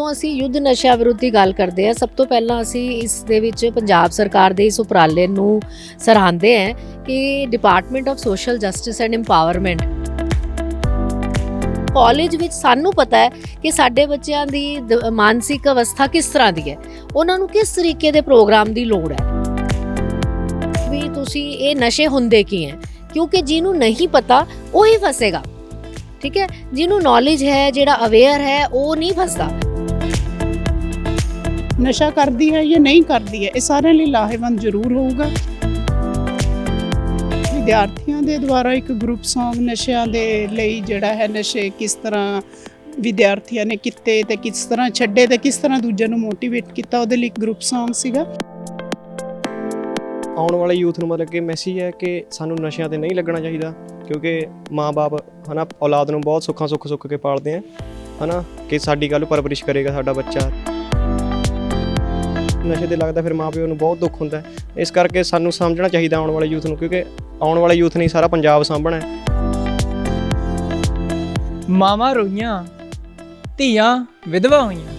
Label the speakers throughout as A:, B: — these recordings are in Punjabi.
A: ਜਦੋਂ ਅਸੀਂ ਯੁੱਧ ਨਸ਼ਾ ਵਿਰੁੱਧ ਦੀ ਗੱਲ ਕਰਦੇ ਆ ਸਭ ਤੋਂ ਪਹਿਲਾਂ ਅਸੀਂ ਇਸ ਦੇ ਵਿੱਚ ਪੰਜਾਬ ਸਰਕਾਰ ਦੇ ਇਸ ਉਪਰਾਲੇ ਨੂੰ ਸਰਾਹੁੰਦੇ ਹਾਂ ਕਿ department of social justice and empowerment college ਵਿੱਚ ਸਾਨੂੰ ਪਤਾ ਹੈ ਕਿ ਸਾਡੇ ਬੱਚਿਆਂ ਦੀ ਦ- ਮਾਨਸਿਕ ਅਵਸਥਾ ਕਿਸ ਤਰ੍ਹਾਂ ਦੀ ਹੈ, ਉਹਨਾਂ ਨੂੰ ਕਿਸ ਤਰੀਕੇ ਦੇ ਪ੍ਰੋਗਰਾਮ ਦੀ ਲੋੜ ਹੈ। ਵੀ ਤੁਸੀਂ ਇਹ ਨਸ਼ੇ ਹੁੰਦੇ ਕੀ ਹੈ? ਕਿਉਂਕਿ ਜਿਹਨੂੰ ਨਹੀਂ ਪਤਾ, ਉਹ ਹੀ ਫਸੇਗਾ। ਠੀਕ ਹੈ? ਜਿਹਨੂੰ ਨੌਲੇਜ ਹੈ, ਜਿਹੜਾ ਅਵੇਅਰ ਹੈ, ਉਹ ਨਹੀਂ ਫਸਦਾ।
B: ਨਸ਼ਾ ਕਰਦੀ ਹੈ ਜਾਂ ਨਹੀਂ ਕਰਦੀ ਹੈ, ਇਹ ਸਾਰਿਆਂ ਲਈ ਲਾਹੇਵੰਦ ਜ਼ਰੂਰ ਹੋਊਗਾ। ਵਿਦਿਆਰਥੀਆਂ ਦੇ ਦੁਆਰਾ ਇੱਕ ਗਰੁੱਪ Song ਨਸ਼ਿਆਂ ਦੇ ਲਈ ਜਿਹੜਾ ਹੈ, ਨਸ਼ੇ ਕਿਸ ਤਰ੍ਹਾਂ ਵਿਦਿਆਰਥੀਆਂ ਨੇ ਕੀਤੇ ਤੇ ਕਿਸ ਤਰ੍ਹਾਂ ਛੱਡੇ ਤੇ ਕਿਸ ਤਰ੍ਹਾਂ ਦੂਜਿਆਂ ਨੂੰ ਮੋਟੀਵੇਟ ਕੀਤਾ, ਉਹਦੇ ਲਈ ਇੱਕ ਗਰੁੱਪ Song ਸੀਗਾ।
C: ਆਉਣ ਵਾਲੇ ਯੂਥ ਨੂੰ ਮਤਲਬ ਕਿ ਮੈਸੇਜ ਹੈ ਕਿ ਸਾਨੂੰ ਨਸ਼ਿਆਂ ਤੇ ਨਹੀਂ ਲੱਗਣਾ ਚਾਹੀਦਾ, ਕਿਉਂਕਿ ਮਾਪੇ ਹਨਾ, ਔਲਾਦ ਨੂੰ ਬਹੁਤ ਸੁੱਖਾਂ ਸੁੱਖ ਸੁੱਖ ਕੇ ਪਾਲਦੇ ਆ। ਹਨਾ, ਕਿ ਸਾਡੀ ਗੱਲ ਪਰਵਰਿਸ਼ ਕਰੇਗਾ ਸਾਡਾ ਬੱਚਾ। ਨਸ਼ੇ ਤੇ ਲੱਗਦਾ ਫਿਰ ਮਾਪਿਓ ਨੂੰ ਬਹੁਤ ਦੁੱਖ ਹੁੰਦਾ। ਇਸ ਕਰਕੇ ਸਾਨੂੰ ਸਮਝਣਾ ਚਾਹੀਦਾ ਆਉਣ ਵਾਲੇ ਯੂਥ ਨੂੰ ਕਿਉਂਕਿ ਆਉਣ ਵਾਲੇ ਯੂਥ ਨੇ ਹੀ ਸਾਰਾ ਪੰਜਾਬ ਸਾਂਭਣਾ ਹੈ।
D: ਮਾਵਾਂ ਰੋਈਆਂ ਧੀਆਂ ਵਿਧਵਾ ਹੋਈਆਂ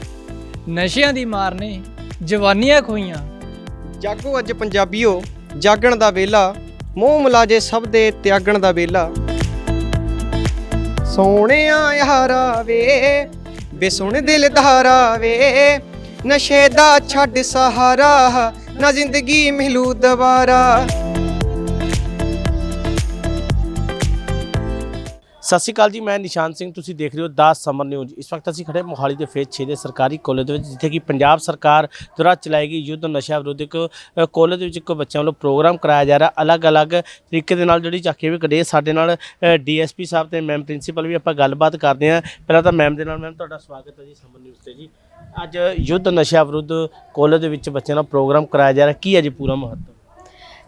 D: ਨਸ਼ਿਆਂ ਦੀ ਮਾਰ ਨੇ ਜਵਾਨੀਆਂ ਖੋਈਆਂ।
C: ਜਾਗੋ ਅੱਜ ਪੰਜਾਬੀਓ ਜਾਗਣ ਦਾ ਵੇਲਾ ਮੋਹ ਮਲਾਜੇ ਸਭ ਦੇ ਤਿਆਗਣ ਦਾ ਵੇਲਾ। ਸੋਹਣਿਆ ਯਾਰਾ ਵੇ ਬੇਸੁਣ ਦਿਲ ਧਾਰਾ ਵੇ ਨਸ਼ੇ ਦਾ ਛੱਡ ਸਹਾਰਾ ਨਾ ਜ਼ਿੰਦਗੀ ਮਿਲੂ ਦੁਬਾਰਾ।
E: ਸਤਿ ਸ਼੍ਰੀ ਅਕਾਲ ਜੀ ਮੈਂ ਨਿਸ਼ਾਨ ਸਿੰਘ ਤੁਸੀਂ ਦੇਖ ਰਹੇ ਹੋ 10 ਸਮਰ ਨਿਊਜ਼। ਇਸ ਵਕਤ ਅਸੀਂ ਖੜੇ ਮੋਹਾਲੀ ਦੇ ਫੇਜ਼ 6 ਦੇ ਸਰਕਾਰੀ ਕਾਲਜ ਦੇ ਵਿੱਚ ਜਿੱਥੇ ਕਿ ਪੰਜਾਬ ਸਰਕਾਰ ਦੁਆਰਾ ਚਲਾਈ ਗਈ ਯੁੱਧ ਨਸ਼ਾ ਵਿਰੋਧੀ ਇੱਕ ਅ, ਕਾਲਜ ਦੇ ਵਿੱਚ ਇੱਕ ਬੱਚਿਆਂ ਵੱਲੋਂ ਪ੍ਰੋਗਰਾਮ ਕਰਾਇਆ ਜਾ ਰਿਹਾ। ਅਲੱਗ-ਅਲੱਗ ਤਰੀਕੇ ਦੇ ਨਾਲ ਜਿਹੜੀ ਝਾਕੀਆਂ ਵੀ ਕੱਢੇ ਸਾਡੇ ਨਾਲ ਡੀਐਸਪੀ ਸਾਹਿਬ ਤੇ ਮੈਮ ਪ੍ਰਿੰਸੀਪਲ ਵੀ ਆਪਾਂ ਗੱਲਬਾਤ ਕਰਦੇ ਹਾਂ। ਪਹਿਲਾਂ ਤਾਂ ਮੈਮ ਦੇ ਨਾਲ ਮੈਮ ਤੁਹਾਡਾ ਸਵਾਗਤ ਹੈ ਜੀ ਸਮਰ ਨਿਊਜ਼ ਤੇ ਜੀ। ਅੱਜ ਯੁੱਧ ਨਸ਼ਾ ਵਿਰੁੱਧ ਕਾਲਜ ਦੇ ਵਿੱਚ ਬੱਚਿਆਂ ਦਾ ਪ੍ਰੋਗਰਾਮ ਕਰਾਇਆ ਜਾ ਰਿਹਾ। ਕੀ ਹੈ ਜੀ ਪੂਰਾ ਮਹੱਤਵ?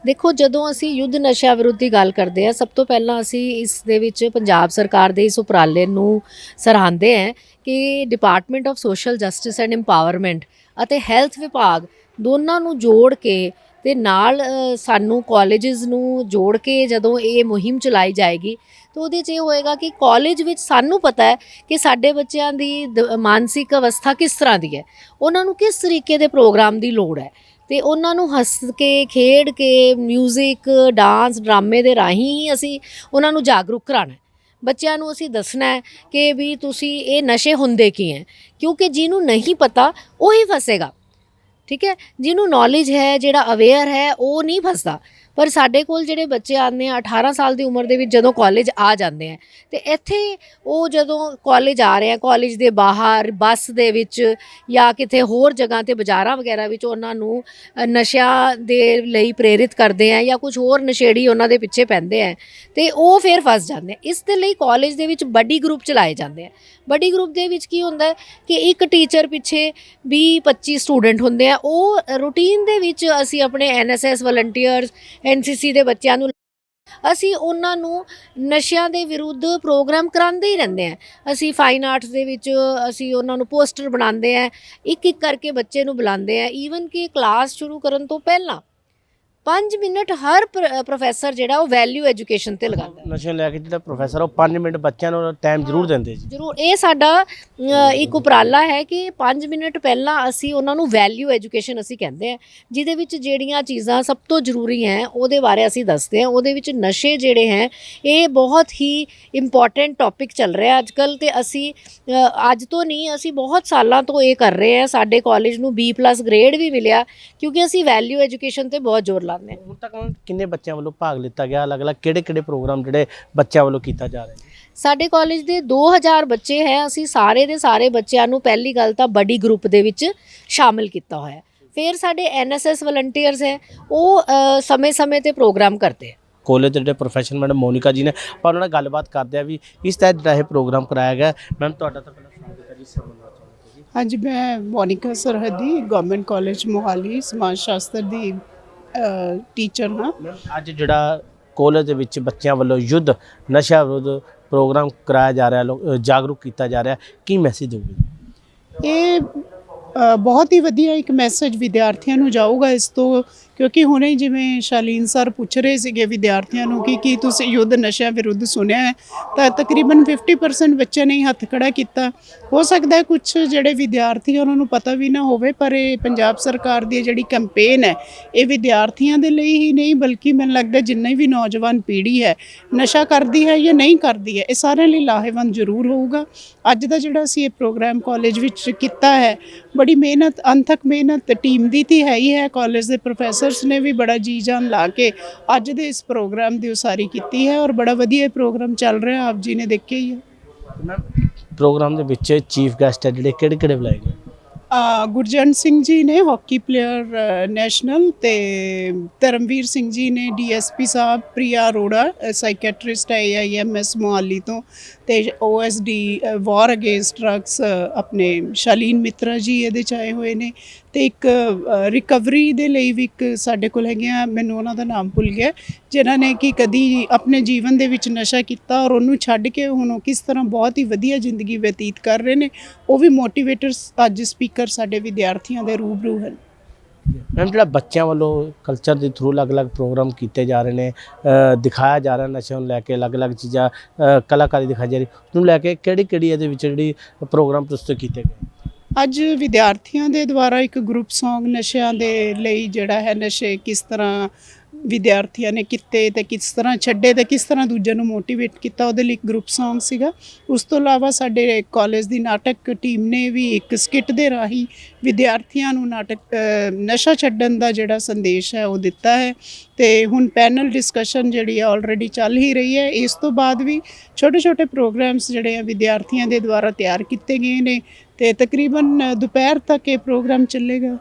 A: ਦੇਖੋ, ਜਦੋਂ ਅਸੀਂ ਯੁੱਧ ਨਸ਼ਾ ਵਿਰੁੱਧ ਦੀ ਗੱਲ ਕਰਦੇ ਆ ਸਭ ਤੋਂ ਪਹਿਲਾਂ ਅਸੀਂ ਇਸ ਦੇ ਵਿੱਚ ਪੰਜਾਬ ਸਰਕਾਰ ਦੇ ਇਸ ਉਪਰਾਲੇ ਨੂੰ ਸਰਾਹੁੰਦੇ ਹਾਂ ਕਿ department of social justice and empowerment ਅਤੇ ਹੈਲਥ ਵਿਭਾਗ ਦੋਨਾਂ ਨੂੰ ਜੋੜ ਕੇ ਤੇ ਨਾਲ ਸਾਨੂੰ ਕਾਲਜਸ ਨੂੰ ਜੋੜ ਕੇ ਜਦੋਂ ਇਹ ਮੁਹਿੰਮ ਚਲਾਈ ਜਾਏਗੀ, ਤਾਂ ਉਹਦੇ 'ਚ ਇਹ ਹੋਏਗਾ ਕਿ ਕਾਲਜ ਵਿੱਚ ਸਾਨੂੰ ਪਤਾ ਹੈ ਕਿ ਸਾਡੇ ਬੱਚਿਆਂ ਦੀ ਦ- ਮਾਨਸਿਕ ਅਵਸਥਾ ਕਿਸ ਤਰ੍ਹਾਂ ਦੀ ਹੈ। ਉਹਨਾਂ ਨੂੰ ਕਿਸ ਤਰੀਕੇ ਦੇ ਪ੍ਰੋਗਰਾਮ ਦੀ ਲੋੜ ਹੈ। ਤੇ ਉਹਨਾਂ ਨੂੰ ਹੱਸ ਕੇ, ਖੇਡ ਕੇ ਮਿਊਜ਼ਿਕ ਡਾਂਸ ਡਰਾਮੇ ਦੇ ਰਾਹੀਂ ਹੀ ਅਸੀਂ ਉਹਨਾਂ ਨੂੰ ਜਾਗਰੂਕ ਕਰਾਉਣਾ ਬੱਚਿਆਂ ਨੂੰ ਅਸੀਂ ਦੱਸਣਾ ਹੈ ਕਿ ਵੀ ਤੁਸੀਂ ਇਹ ਨਸ਼ੇ ਹੁੰਦੇ ਕੀ ਹੈ? ਕਿਉਂਕਿ ਜਿਹਨੂੰ ਨਹੀਂ ਪਤਾ, ਉਹ ਹੀ ਫਸੇਗਾ। ਠੀਕ ਹੈ? ਜਿਹਨੂੰ ਨੌਲੇਜ ਹੈ, ਜਿਹੜਾ ਅਵੇਅਰ ਹੈ, ਉਹ ਨਹੀਂ ਫਸਦਾ। ਪਰ ਸਾਡੇ ਕੋਲ ਜਿਹੜੇ ਬੱਚੇ ਆਉਂਦੇ ਆ 18 ਸਾਲ ਦੀ ਉਮਰ ਦੇ ਵਿੱਚ ਜਦੋਂ ਕਾਲਜ ਆ ਜਾਂਦੇ ਆ, ਤੇ ਇੱਥੇ ਉਹ ਜਦੋਂ ਕਾਲਜ ਆ ਰਹੇ ਆ ਕਾਲਜ ਦੇ ਬਾਹਰ, ਬੱਸ ਦੇ ਵਿੱਚ ਜਾਂ ਕਿਤੇ ਹੋਰ ਜਗ੍ਹਾ ਤੇ ਬਾਜ਼ਾਰਾਂ ਵਗੈਰਾ ਵਿੱਚ ਉਹਨਾਂ ਨੂੰ ਨਸ਼ਿਆਂ ਦੇ ਲਈ ਪ੍ਰੇਰਿਤ ਕਰਦੇ ਆ ਜਾਂ ਕੁਝ ਹੋਰ ਨਸ਼ੇੜੀ ਉਹਨਾਂ ਦੇ ਪਿੱਛੇ ਪੈਂਦੇ ਆ, ਤੇ ਉਹ ਫਿਰ ਫਸ ਜਾਂਦੇ ਆ। ਇਸ ਦੇ ਲਈ ਕਾਲਜ ਦੇ ਵਿੱਚ ਬੱਡੀ ਗਰੁੱਪ ਚਲਾਏ ਜਾਂਦੇ ਆ। ਬੱਡੀ ਗਰੁੱਪ ਦੇ ਵਿੱਚ ਕੀ ਹੁੰਦਾ ਹੈ ਕਿ ਇੱਕ ਟੀਚਰ ਪਿੱਛੇ 20 25 ਸਟੂਡੈਂਟ ਹੁੰਦੇ ਆ, ਉਹ ਰੂਟੀਨ ਦੇ ਵਿੱਚ ਅਸੀਂ ਆਪਣੇ ਐਨਐਸਐਸ ਵਲੰਟੀਅਰਸ ਐਨਸੀਸੀ ਦੇ ਬੱਚਿਆਂ ਨੂੰ ਅਸੀਂ ਉਹਨਾਂ ਨੂੰ ਨਸ਼ਿਆਂ ਦੇ ਵਿਰੁੱਧ ਪ੍ਰੋਗਰਾਮ ਕਰਾਉਂਦੇ ਹੀ ਰਹਿੰਦੇ ਆ ਅਸੀਂ ਫਾਈਨ ਆਰਟਸ ਦੇ ਵਿੱਚ ਅਸੀਂ ਉਹਨਾਂ ਨੂੰ ਪੋਸਟਰ ਬਣਾਉਂਦੇ ਆ ਇੱਕ ਇੱਕ ਕਰਕੇ ਬੱਚੇ ਨੂੰ ਬੁਲਾਉਂਦੇ ਆ ਈਵਨ ਕਿ ਕਲਾਸ ਸ਼ੁਰੂ ਕਰਨ ਤੋਂ ਪਹਿਲਾਂ 5 ਮਿੰਟ ਹਰ ਪ੍ਰੋਫੈਸਰ ਜਿਹੜਾ ਉਹ ਵੈਲਿਊ ਐਜੂਕੇਸ਼ਨ ਤੇ ਲਗਾਉਂਦਾ
E: ਨਸ਼ੇ ਲੈ ਕੇ ਜਿਹੜਾ ਪ੍ਰੋਫੈਸਰ ਉਹ 5 ਮਿੰਟ ਬੱਚਿਆਂ ਨੂੰ ਟਾਈਮ ਜ਼ਰੂਰ ਦਿੰਦੇ ਜੀ।
A: ਜ਼ਰੂਰ। ਇਹ ਸਾਡਾ ਇੱਕ ਉਪਰਾਲਾ ਹੈ ਕਿ 5 ਮਿੰਟ ਪਹਿਲਾਂ ਅਸੀਂ ਉਹਨਾਂ ਨੂੰ ਵੈਲਿਊ ਐਜੂਕੇਸ਼ਨ ਅਸੀਂ ਕਹਿੰਦੇ ਆ ਜਿਹਦੇ ਵਿੱਚ ਜਿਹੜੀਆਂ ਚੀਜ਼ਾਂ ਸਭ ਤੋਂ ਜ਼ਰੂਰੀ ਹੈ ਉਹਦੇ ਬਾਰੇ ਅਸੀਂ ਦੱਸਦੇ ਹਾਂ। ਉਹਦੇ ਵਿੱਚ ਨਸ਼ੇ ਜਿਹੜੇ ਹੈ ਇਹ ਬਹੁਤ ਹੀ ਇੰਪੋਰਟੈਂਟ ਟੌਪਿਕ ਚੱਲ ਰਿਹਾ ਅੱਜ ਕੱਲ ਤੇ ਅਸੀਂ ਅੱਜ ਤੋਂ ਨਹੀਂ ਅਸੀਂ ਬਹੁਤ ਸਾਲਾਂ ਤੋਂ ਇਹ ਕਰ ਰਹੇ ਹਾਂ। ਸਾਡੇ ਕਾਲਜ ਨੂੰ B+ ਗ੍ਰੇਡ ਵੀ ਮਿਲਿਆ ਕਿਉਂਕਿ ਅਸੀਂ ਵੈਲਿਊ ਐਜੂਕੇਸ਼ਨ ਤੇ ਬਹੁਤ ਜ਼ੋਰ ਲਾਉਂਦੇ ਹਾਂ
E: ਹੁਣ ਤੱਕ ਕਿੰਨੇ ਬੱਚਿਆਂ ਵੱਲੋਂ ਭਾਗ ਲਿੱਤਾ ਗਿਆ? ਅਲੱਗ-ਅਲੱਗ ਕਿਹੜੇ-ਕਿਹੜੇ ਪ੍ਰੋਗਰਾਮ ਜਿਹੜੇ ਬੱਚਿਆਂ ਵੱਲੋਂ ਕੀਤਾ ਜਾ ਰਿਹਾ ਹੈ?
A: ਸਾਡੇ ਕਾਲਜ ਦੇ 2000 ਬੱਚੇ ਹੈ ਅਸੀਂ ਸਾਰੇ ਦੇ ਸਾਰੇ ਬੱਚਿਆਂ ਨੂੰ ਪਹਿਲੀ ਗੱਲ ਤਾਂ ਬੜੀ ਗਰੁੱਪ ਦੇ ਵਿੱਚ ਸ਼ਾਮਿਲ ਕੀਤਾ ਹੋਇਆ ਹੈ। ਫਿਰ ਸਾਡੇ ਐਨਐਸਐਸ ਵਲੰਟੀਅਰਸ ਹੈ ਉਹ ਸਮੇਂ-ਸਮੇਂ ਤੇ ਪ੍ਰੋਗਰਾਮ ਕਰਦੇ ਹੈ।
E: ਕਾਲਜ ਦੇ ਜਿਹੜੇ ਪ੍ਰੋਫੈਸਰ ਮੈਡਮ ਮੋਨਿਕਾ ਜੀ ਨੇ ਆਪਾਂ ਉਹਨਾਂ ਨਾਲ ਗੱਲਬਾਤ ਕਰਦੇ ਆ ਵੀ ਇਸ ਤਹਿਤ ਜਿਹੜਾ ਇਹ ਪ੍ਰੋਗਰਾਮ ਕਰਾਇਆ ਗਿਆ ਮੈਮ ਤੁਹਾਡਾ ਤਾਂ ਪਹਿਲਾਂ ਸਵਾਗਤ ਹੈ ਜੀ ਸਮਝਣਾ ਜੀ।
B: ਅੱਜ ਮੈਂ ਮੋਨਿਕਾ ਸਰਹੱਦੀ ਗਵਰਨਮੈਂਟ ਕਾਲਜ ਮੋਹਾਲੀ ਸਮਾਜ ਸ਼ਾਸਤਰ ਦੀ ਟੀਚਰ ਹਾਂ।
E: ਅੱਜ ਜਿਹੜਾ ਕਾਲਜ ਦੇ ਵਿੱਚ ਬੱਚਿਆਂ ਵੱਲੋਂ ਯੁੱਧ ਨਸ਼ਾ ਵਿਰੁੱਧ ਪ੍ਰੋਗਰਾਮ ਕਰਾਇਆ ਜਾ ਰਿਹਾ ਜਾਗਰੂਕ ਕੀਤਾ ਜਾ ਰਿਹਾ ਕੀ ਮੈਸੇਜ ਦੋਗੇ
B: ਇਹ ਬਹੁਤ ਹੀ ਵਧੀਆ ਇੱਕ ਮੈਸੇਜ ਵਿਦਿਆਰਥੀਆਂ ਨੂੰ ਜਾਊਗਾ ਇਸ ਤੋਂ ਕਿਉਂਕਿ ਹੁਣੇ ਹੀ ਜਿਵੇਂ ਸ਼ਾਲੀਨ ਸਰ ਪੁੱਛ ਰਹੇ ਸੀਗੇ ਵਿਦਿਆਰਥੀਆਂ ਨੂੰ ਕਿ ਕੀ ਤੁਸੀਂ ਯੁੱਧ ਨਸ਼ਿਆਂ ਵਿਰੁੱਧ ਸੁਣਿਆ ਹੈ, ਤਾਂ ਤਕਰੀਬਨ 50% ਬੱਚਿਆਂ ਨੇ ਹੱਥ ਖੜਾ ਕੀਤਾ। ਹੋ ਸਕਦਾ ਹੈ ਕੁਝ ਜਿਹੜੇ ਵਿਦਿਆਰਥੀ ਉਹਨਾਂ ਨੂੰ ਪਤਾ ਵੀ ਨਾ ਹੋਵੇ, ਪਰ ਇਹ ਪੰਜਾਬ ਸਰਕਾਰ ਦੀ ਜਿਹੜੀ ਕੈਂਪੇਨ ਹੈ, ਇਹ ਵਿਦਿਆਰਥੀਆਂ ਦੇ ਲਈ ਹੀ ਨਹੀਂ, ਬਲਕਿ ਮੈਨੂੰ ਲੱਗਦਾ ਜਿੰਨੇ ਵੀ ਨੌਜਵਾਨ ਪੀੜ੍ਹੀ ਹੈ, ਨਸ਼ਾ ਕਰਦੀ ਹੈ ਜਾਂ ਨਹੀਂ ਕਰਦੀ ਹੈ, ਇਹ ਸਾਰਿਆਂ ਲਈ ਲਾਹੇਵੰਦ ਜ਼ਰੂਰ ਹੋਊਗਾ। ਅੱਜ ਦਾ ਜਿਹੜਾ ਅਸੀਂ ਇਹ ਪ੍ਰੋਗਰਾਮ ਕਾਲਜ ਵਿੱਚ ਕੀਤਾ ਹੈ, ਬੜੀ ਮਿਹਨਤ, ਅੰਥਕ ਮਿਹਨਤ ਟੀਮ ਦੀ ਤੇ ਹੈ ਹੀ ਹੈ ਕਾਲਜ ਦੇ ਪ੍ਰੋਫੈਸਰ ਪ੍ਰੋਫੈਸਰਸ ਨੇ ਵੀ ਬੜਾ ਜੀ ਜਾਨ ਲਾ ਕੇ ਅੱਜ ਦੇ ਇਸ ਪ੍ਰੋਗਰਾਮ ਦੀ ਉਸਾਰੀ ਕੀਤੀ ਹੈ ਔਰ ਬੜਾ ਵਧੀਆ ਪ੍ਰੋਗਰਾਮ ਚੱਲ ਰਿਹਾ ਆਪ ਜੀ ਨੇ ਦੇਖਿਆ ਹੀ ਹੈ।
E: ਪ੍ਰੋਗਰਾਮ ਦੇ ਵਿੱਚ ਚੀਫ ਗੈਸਟ ਹੈ ਜਿਹੜੇ ਕਿਹੜੇ ਕਿਹੜੇ ਬੁਲਾਏ ਗਏ?
B: ਆ ਗੁਰਜੰਟ ਸਿੰਘ ਜੀ ਨੇ ਹਾਕੀ ਪਲੇਅਰ ਨੈਸ਼ਨਲ ਤੇ ਧਰਮਵੀਰ ਸਿੰਘ ਜੀ ਨੇ ਡੀਐਸਪੀ ਸਾਹਿਬ ਪ੍ਰਿਆ ਅਰੋੜਾ ਸਾਈਕੈਟ੍ਰਿਸਟ ਹੈ ਆਈਐਮਐਸ ਮੁਹਾਲੀ ਤੋਂ ਤੇ ਓਐਸਡੀ ਵਾਰ ਅਗੇਂਸਟ ਡਰੱਗਸ ਆਪਣੇ ਸ਼ਾਲੀਨ ਮਿੱਤਰਾ ਜੀ ਇਹਦੇ ਚ ਆਏ ਹੋਏ ਨੇ ਤੇ ਇੱਕ ਰਿਕਵਰੀ ਦੇ ਲਈ ਵੀ ਇੱਕ ਸਾਡੇ ਕੋਲ ਹੈਗੇ ਆ ਮੈਨੂੰ ਉਹਨਾਂ ਦਾ ਨਾਮ ਭੁੱਲ ਗਿਆ, ਜਿਨ੍ਹਾਂ ਨੇ ਕਿ ਕਦੀ ਆਪਣੇ ਜੀਵਨ ਦੇ ਵਿੱਚ ਨਸ਼ਾ ਕੀਤਾ ਔਰ ਉਹਨੂੰ ਛੱਡ ਕੇ ਹੁਣ ਉਹ ਕਿਸ ਤਰ੍ਹਾਂ ਬਹੁਤ ਹੀ ਵਧੀਆ ਜ਼ਿੰਦਗੀ ਬਤੀਤ ਕਰ ਰਹੇ ਨੇ, ਉਹ ਵੀ ਮੋਟੀਵੇਟਰਸ ਅੱਜ ਸਪੀਕਰ ਸਾਡੇ ਵਿਦਿਆਰਥੀਆਂ ਦੇ ਰੂਬਰੂ ਹਨ।
E: ਮੈਮ, ਜਿਹੜਾ ਬੱਚਿਆਂ ਵੱਲੋਂ ਕਲਚਰ ਦੇ ਥਰੂ ਅਲੱਗ-ਅਲੱਗ ਪ੍ਰੋਗਰਾਮ ਕੀਤੇ ਜਾ ਰਹੇ ਨੇ ਦਿਖਾਇਆ ਜਾ ਰਿਹਾ ਨਸ਼ਿਆਂ ਨੂੰ ਲੈ ਕੇ ਅਲੱਗ-ਅਲੱਗ ਚੀਜ਼ਾਂ ਕਲਾਕਾਰੀ ਦਿਖਾਈ ਜਾ ਰਹੀ, ਉਹਨੂੰ ਲੈ ਕੇ ਕਿਹੜੀ ਕਿਹੜੀ ਇਹਦੇ ਵਿੱਚ ਜਿਹੜੀ ਪ੍ਰੋਗਰਾਮ ਪ੍ਰਸਤੁਤ ਕੀਤੇ ਗਏ?
B: ਅੱਜ ਵਿਦਿਆਰਥੀਆਂ ਦੇ ਦੁਆਰਾ ਇੱਕ ਗਰੁੱਪ Song ਨਸ਼ਿਆਂ ਦੇ ਲਈ ਜਿਹੜਾ ਹੈ ਨਸ਼ੇ ਕਿਸ ਤਰ੍ਹਾਂ ਵਿਦਿਆਰਥੀਆਂ ਨੇ ਕੀਤੇ ਤੇ ਕਿਸ ਤਰ੍ਹਾਂ ਛੱਡੇ ਤੇ ਕਿਸ ਤਰ੍ਹਾਂ ਦੂਜਿਆਂ ਨੂੰ ਮੋਟੀਵੇਟ ਕੀਤਾ, ਉਹਦੇ ਲਈ ਇੱਕ ਗਰੁੱਪ Song ਸੀਗਾ। ਉਸ ਤੋਂ ਇਲਾਵਾ ਸਾਡੇ ਕਾਲਜ ਦੀ ਨਾਟਕ ਟੀਮ ਨੇ ਵੀ ਇੱਕ ਸਕਿੱਟ ਦੇ ਰਾਹੀਂ ਵਿਦਿਆਰਥੀਆਂ ਨੂੰ ਨਾਟਕ ਨਸ਼ਾ ਛੱਡਣ ਦਾ ਜਿਹੜਾ ਸੰਦੇਸ਼ ਹੈ ਉਹ ਦਿੱਤਾ ਹੈ। ਤੇ ਹੁਣ ਪੈਨਲ ਡਿਸਕਸ਼ਨ ਜਿਹੜੀ ਹੈ ਆਲਰੇਡੀ ਚੱਲ ਹੀ ਰਹੀ ਹੈ। ਇਸ ਤੋਂ ਬਾਅਦ ਵੀ ਛੋਟੇ ਛੋਟੇ ਪ੍ਰੋਗਰਾਮਸ ਜਿਹੜੇ ਆ ਵਿਦਿਆਰਥੀਆਂ ਦੇ ਦੁਆਰਾ ਤਿਆਰ ਕੀਤੇ ਗਏ ਨੇ। ਤੇ ਤਕਰੀਬਨ ਦੁਪਹਿਰ ਤੱਕ ਇਹ ਪ੍ਰੋਗਰਾਮ ਚੱਲੇਗਾ।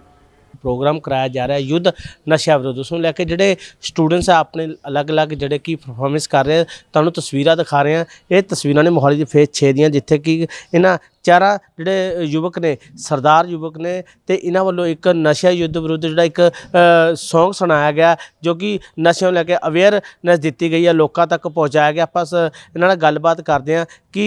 E: ਪ੍ਰੋਗਰਾਮ ਕਰਾਇਆ ਜਾ ਰਿਹਾ ਯੁੱਧ ਨਸ਼ਾ ਵਿਰੁੱਧ ਉਸ ਨੂੰ ਲੈ ਕੇ ਜਿਹੜੇ ਸਟੂਡੈਂਟਸ ਆ, ਆਪਣੇ ਅਲੱਗ-ਅਲੱਗ ਜਿਹੜੇ ਕੀ ਪਰਫਾਰਮੈਂਸ ਕਰ ਰਹੇ ਤੁਹਾਨੂੰ ਤਸਵੀਰਾਂ ਦਿਖਾ ਰਹੇ ਆ। ਇਹ ਤਸਵੀਰਾਂ ਨੇ ਮੋਹਾਲੀ ਦੀ ਫੇਜ਼ 6 ਦੀਆਂ, ਜਿੱਥੇ ਕਿ ਇਹਨਾਂ ਚਾਰਾਂ ਜਿਹੜੇ ਯੁਵਕ ਨੇ, ਸਰਦਾਰ ਯੁਵਕ ਨੇ ਤੇ ਇਹਨਾਂ ਵੱਲੋਂ ਇੱਕ ਨਸ਼ਾ ਯੁੱਧ ਵਿਰੁੱਧ ਜਿਹੜਾ ਇੱਕ ਸੌਂਗ ਸੁਣਾਇਆ ਗਿਆ, ਜੋ ਕਿ ਨਸ਼ਿਆਂ ਨੂੰ ਲੈ ਕੇ ਅਵੇਅਰਨੈਸ ਦਿੱਤੀ ਗਈ ਹੈ, ਲੋਕਾਂ ਤੱਕ ਪਹੁੰਚਾਇਆ ਗਿਆ। ਆਪਾਂ ਇਹਨਾਂ ਨਾਲ ਗੱਲਬਾਤ ਕਰਦੇ ਆ ਕਿ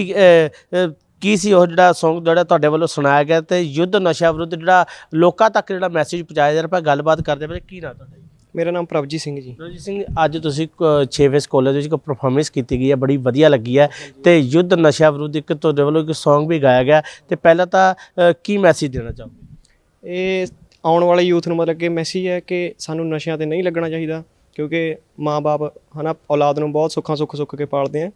E: ਕੀ ਸੀ ਉਹ ਜਿਹੜਾ Song ਜਿਹੜਾ ਤੁਹਾਡੇ ਵੱਲੋਂ ਸੁਣਾਇਆ ਗਿਆ ਤੇ ਯੁੱਧ ਨਸ਼ਾ ਵਿਰੁੱਧ ਜਿਹੜਾ ਲੋਕਾਂ ਤੱਕ ਜਿਹੜਾ ਮੈਸੇਜ ਪਹੁੰਚਾਇਆ ਜਾ ਰਿਹਾ ਆਪਾਂ ਗੱਲਬਾਤ ਕਰਦੇ ਪਏ ਕੀ ਨਾਮ ਤੁਹਾਡਾ ਜੀ?
C: ਮੇਰਾ ਨਾਮ ਪ੍ਰਭਜੀਤ ਸਿੰਘ ਜੀ।
E: ਰਣਜੀਤ ਸਿੰਘ ਅੱਜ ਤੁਸੀਂ 6 ਵੇਸ ਕਾਲਜ ਵਿੱਚ ਇੱਕ ਪਰਫਾਰਮੈਂਸ ਕੀਤੀ ਗਈ ਹੈ ਬੜੀ ਵਧੀਆ ਲੱਗੀ ਹੈ ਤੇ ਯੁੱਧ ਨਸ਼ਾ ਵਿਰੁੱਧ ਇੱਕ ਤੁਹਾਡੇ ਵੱਲੋਂ ਇੱਕ Song ਵੀ ਗਾਇਆ ਗਿਆ ਤੇ ਪਹਿਲਾਂ ਤਾਂ ਕੀ ਮੈਸੇਜ ਦੇਣਾ ਚਾਹੋਗੇ?
C: ਇਹ ਆਉਣ ਵਾਲੇ ਯੂਥ ਨੂੰ ਮਤਲਬ ਕਿ ਮੈਸੇਜ ਹੈ ਕਿ ਸਾਨੂੰ ਨਸ਼ਿਆਂ ਤੇ ਨਹੀਂ ਲੱਗਣਾ ਚਾਹੀਦਾ ਕਿਉਂਕਿ ਮਾਪੇ ਹਨਾ ਔਲਾਦ ਨੂੰ ਬਹੁਤ ਸੁੱਖਾਂ ਸੁੱਖ ਸੁੱਖ ਕੇ ਪਾਲਦੇ ਆ।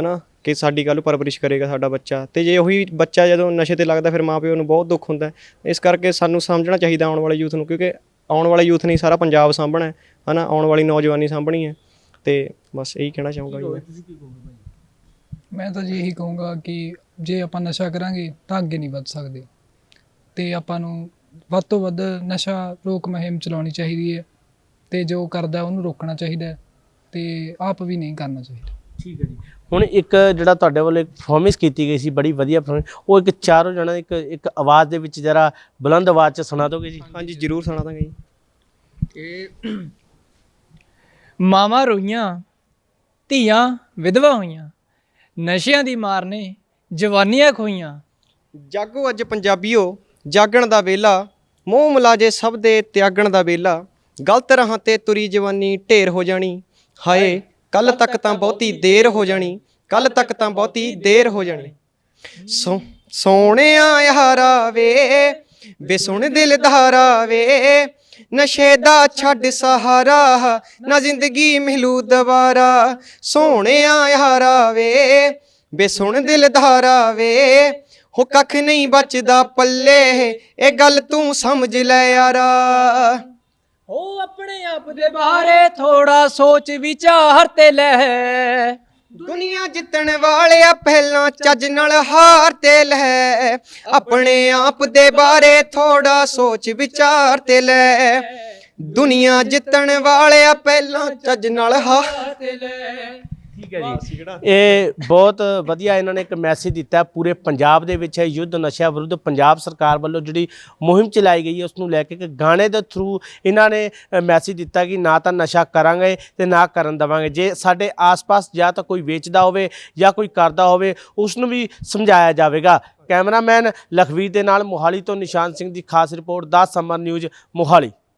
C: ਹਨਾ ਕਿ ਸਾਡੀ ਕੱਲ੍ਹ ਪਰਵਰਿਸ਼ ਕਰੇਗਾ ਸਾਡਾ ਬੱਚਾ। ਤੇ ਜੇ ਉਹੀ ਬੱਚਾ ਜਦੋਂ ਨਸ਼ੇ ਤੇ ਲੱਗਦਾ ਫਿਰ ਮਾਪਿਓ ਨੂੰ ਬਹੁਤ ਦੁੱਖ ਹੁੰਦਾ। ਇਸ ਕਰਕੇ ਸਾਨੂੰ ਸਮਝਣਾ ਚਾਹੀਦਾ ਆਉਣ ਵਾਲੇ ਯੂਥ ਨੂੰ ਕਿਉਂਕਿ ਆਉਣ ਵਾਲੇ ਯੂਥ ਨੇ ਸਾਰਾ ਪੰਜਾਬ ਸਾਂਭਣਾ ਹੈ ਹਨਾ। ਆਉਣ ਵਾਲੀ ਨੌਜਵਾਨੀ ਸਾਂਭਣੀ ਹੈ। ਤੇ ਬਸ ਇਹੀ ਕਹਿਣਾ ਚਾਹੂੰਗਾ ਜੀ ਮੈਂ।
F: ਮੈਂ ਤਾਂ ਜੀ ਇਹੀ ਕਹੂੰਗਾ ਕਿ ਜੇ ਆਪਾਂ ਨਸ਼ਾ ਕਰਾਂਗੇ ਤਾਂ ਅੱਗੇ ਨਹੀਂ ਵੱਧ ਸਕਦੇ। ਤੇ ਆਪਾਂ ਨੂੰ ਵੱਧ ਤੋਂ ਵੱਧ ਨਸ਼ਾ ਰੋਕ ਮੁਹਿੰਮ ਚਲਾਉਣੀ ਚਾਹੀਦੀ ਹੈ। ਤੇ ਜੋ ਕਰਦਾ ਉਹਨੂੰ ਰੋਕਣਾ ਚਾਹੀਦਾ ਹੈ। ਤੇ ਆਪ ਵੀ ਨਹੀਂ ਕਰਨਾ ਚਾਹੀਦਾ।
E: ਠੀਕ ਹੈ ਜੀ। ਹੁਣ ਇੱਕ ਜਿਹੜਾ ਤੁਹਾਡੇ ਵੱਲੋਂ ਇੱਕ ਪਰਫਾਰਮੈਂਸ ਕੀਤੀ ਗਈ ਸੀ ਬੜੀ ਵਧੀਆ performance, ਉਹ ਇੱਕ ਚਾਰੋਂ ਜਣਾ ਇੱਕ ਇੱਕ ਆਵਾਜ਼ ਦੇ ਵਿੱਚ ਜਰਾ ਬੁਲੰਦ ਆਵਾਜ਼ 'ਚ ਸੁਣਾ ਦੋਗੇ ਜੀ?
C: ਹਾਂਜੀ ਜ਼ਰੂਰ ਸੁਣਾ ਦਾਂਗੇ ਜੀ।
D: ਮਾਵਾਂ ਰੋਈਆਂ ਧੀਆਂ ਵਿਧਵਾ ਹੋਈਆਂ ਨਸ਼ਿਆਂ ਦੀ ਮਾਰ ਨੇ ਜਵਾਨੀਆਂ ਖੋਈਆਂ।
C: ਜਾਗੋ ਅੱਜ ਪੰਜਾਬੀਓ ਜਾਗਣ ਦਾ ਵੇਲਾ ਮੋਹ ਮਲਾਜੇ ਸਭ ਦੇ ਤਿਆਗਣ ਦਾ ਵੇਲਾ। ਗਲਤ ਰਾਹਾਂ ਤੇ ਤੁਰੀ ਜਵਾਨੀ ਢੇਰ ਹੋ ਜਾਣੀ ਹਾਏ ਕੱਲ ਤੱਕ ਤਾਂ ਬਹੁਤੀ ਦੇਰ ਹੋ ਜਾਣੀ ਕੱਲ ਤੱਕ ਤਾਂ ਬਹੁਤੀ ਦੇਰ ਹੋ ਜਾਣੀ। ਸੋ ਸੋਹਣਿਆ ਯਾਰਾ ਵੇ ਵੇ ਸੁਣ ਦਿਲ ਧਾਰਾ ਵੇ ਨਸ਼ੇ ਦਾ ਛੱਡ ਸਹਾਰਾ ਨਾ ਜ਼ਿੰਦਗੀ ਮਿਲੂ ਦੁਬਾਰਾ। ਸੋਹਣਿਆ ਯਾਰਾ ਵੇ ਵੇ ਸੁਣ ਦਿਲ ਧਾਰਾ ਵੇ ਹੋ ਕੱਖ ਨਹੀਂ ਬਚਦਾ ਪੱਲੇ ਇਹ ਗੱਲ ਤੂੰ ਸਮਝ ਲੈ ਯਾਰਾ।
D: ਉਹ ਆਪਣੇ ਆਪ ਦੇ ਬਾਰੇ ਥੋੜਾ ਸੋਚ ਵਿਚਾਰ ਤੇ ਲੈ।
C: ਦੁਨੀਆ ਜਿੱਤਣ ਵਾਲਿਆ ਪਹਿਲਾਂ ਚੱਜ ਨਾਲ ਹਾਰ ਤੇ ਲੈ। ਆਪਣੇ ਆਪ ਦੇ ਬਾਰੇ ਥੋੜਾ ਸੋਚ ਵਿਚਾਰ ਤੇ ਲੈ। ਦੁਨੀਆ ਜਿੱਤਣ ਵਾਲਿਆ ਪਹਿਲਾਂ ਚੱਜ ਨਾਲ ਹਾਰ
E: ਠੀਕ ਹੈ ਜੀ। ਇਹ ਬਹੁਤ ਵਧੀਆ ਇਹਨਾਂ ਨੇ ਇੱਕ ਮੈਸੇਜ ਦਿੱਤਾ ਹੈ ਪੂਰੇ ਪੰਜਾਬ ਦੇ ਵਿੱਚ ਇਹ ਯੁੱਧ ਨਸ਼ਾ ਵਿਰੁੱਧ ਪੰਜਾਬ ਸਰਕਾਰ ਵੱਲੋਂ ਜਿਹੜੀ ਮੁਹਿੰਮ ਚਲਾਈ ਗਈ ਹੈ ਉਸ ਨੂੰ ਲੈ ਕੇ ਇੱਕ ਗਾਣੇ ਦੇ ਥਰੂ ਇਹਨਾਂ ਨੇ ਮੈਸੇਜ ਦਿੱਤਾ ਕਿ ਨਾ ਤਾਂ ਨਸ਼ਾ ਕਰਾਂਗੇ ਤੇ ਨਾ ਕਰਨ ਦਵਾਂਗੇ। ਜੇ ਸਾਡੇ ਆਸ-ਪਾਸ ਜਾਂ ਤਾਂ ਕੋਈ ਵੇਚਦਾ ਹੋਵੇ ਜਾਂ ਕੋਈ ਕਰਦਾ ਹੋਵੇ ਉਸ ਨੂੰ ਵੀ ਸਮਝਾਇਆ ਜਾਵੇਗਾ। ਕੈਮਰਾਮੈਨ ਲਖਵੀਰ ਦੇ ਨਾਲ ਮੋਹਾਲੀ ਤੋਂ ਨਿਸ਼ਾਨ ਸਿੰਘ ਦੀ ਖਾਸ ਰਿਪੋਰਟ 10 ਸਮਰ ਨਿਊਜ਼ ਮੋਹਾਲੀ।